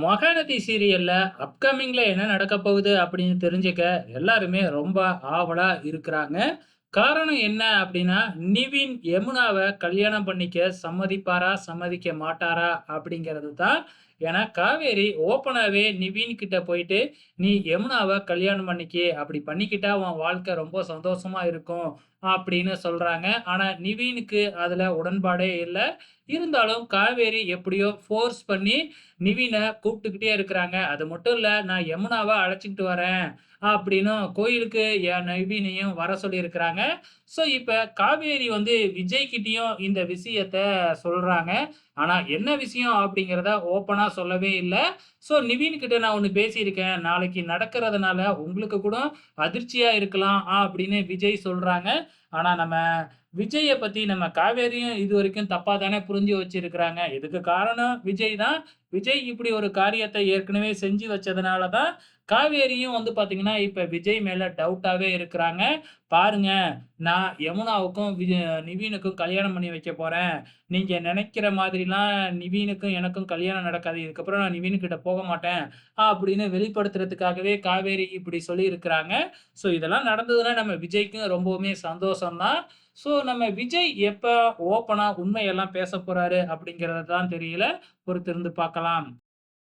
மகாநதி சீரியல்ல அப்கமிங்ல என்ன நடக்க போகுது அப்படின்னு தெரிஞ்சுக்க எல்லாருமே ரொம்ப ஆவலா இருக்கிறாங்க. காரணம் என்ன அப்படின்னா, நிவின் யமுனாவை கல்யாணம் பண்ணிக்க சம்மதிப்பாரா? சம்மதிக்க மாட்டாரா? அப்படிங்கிறது தான். ஏன்னா காவேரி ஓப்பனாகவே நிவின் கிட்ட போயிட்டு, "நீ யமுனாவை கல்யாணம் பண்ணிக்க. அப்படி பண்ணிக்கிட்டா உன் வாழ்க்கை ரொம்ப சந்தோஷமா இருக்கும்." அப்படின்னு சொல்றாங்க. ஆனா நிவினுக்கு அதுல உடன்பாடே இல்லை இருந்தாலும் காவேரி எப்படியோ ஃபோர்ஸ் பண்ணி நிவின கூப்பிட்டுக்கிட்டே இருக்கிறாங்க. அது மட்டும் இல்ல, "நான் யமுனாவை அழைச்சிக்கிட்டு வரேன்." அப்படின்னும் கோயிலுக்கு என் நிவினையும் வர சொல்லியிருக்கிறாங்க. ஸோ இப்போ காவேரி வந்து விஜய்கிட்டையும் இந்த விஷயத்த சொல்கிறாங்க ஆனால் என்ன விஷயம் அப்படிங்கிறத ஓப்பனாக சொல்லவே இல்லை ஸோ நிவீன் கிட்ட நான் ஒன்று பேசியிருக்கேன். நாளைக்கு நடக்கிறதுனால உங்களுக்கு கூட அதிர்ச்சியாக இருக்கலாம் அப்படின்னு விஜய் சொல்கிறாங்க ஆனால் நம்ம விஜயை பத்தி நம்ம காவேரியும் இது வரைக்கும் தப்பா தானே புரிஞ்சு வச்சிருக்கிறாங்க. இதுக்கு காரணம் விஜய் தான். விஜய் இப்படி ஒரு காரியத்தை ஏற்கனவே செஞ்சு வச்சதுனால தான், காவேரியும் வந்து பார்த்தீங்கன்னா, இப்ப விஜய் மேல டவுட்டாவே இருக்கிறாங்க. "பாருங்க, நான் யமுனாவுக்கும் வி நிவினுக்கும் கல்யாணம் பண்ணி வைக்க போறேன். நீங்க நினைக்கிற மாதிரிலாம் நிவினுக்கும் எனக்கும் கல்யாணம் நடக்காது. இதுக்கப்புறம் நான் நிவின் கிட்ட போக மாட்டேன்." அப்படின்னு வெளிப்படுத்துறதுக்காகவே காவேரி இப்படி சொல்லியிருக்கிறாங்க. ஸோ இதெல்லாம் நடந்ததுன்னா நம்ம விஜய்க்கும் ரொம்பவுமே சந்தோஷம் தான். ஸோ நம்ம விஜய் எப்போ ஓப்பனாக உண்மையெல்லாம் பேசப் போகிறாரு அப்படிங்கிறது தான் தெரியல. பொறுத்திருந்து பார்க்கலாம்.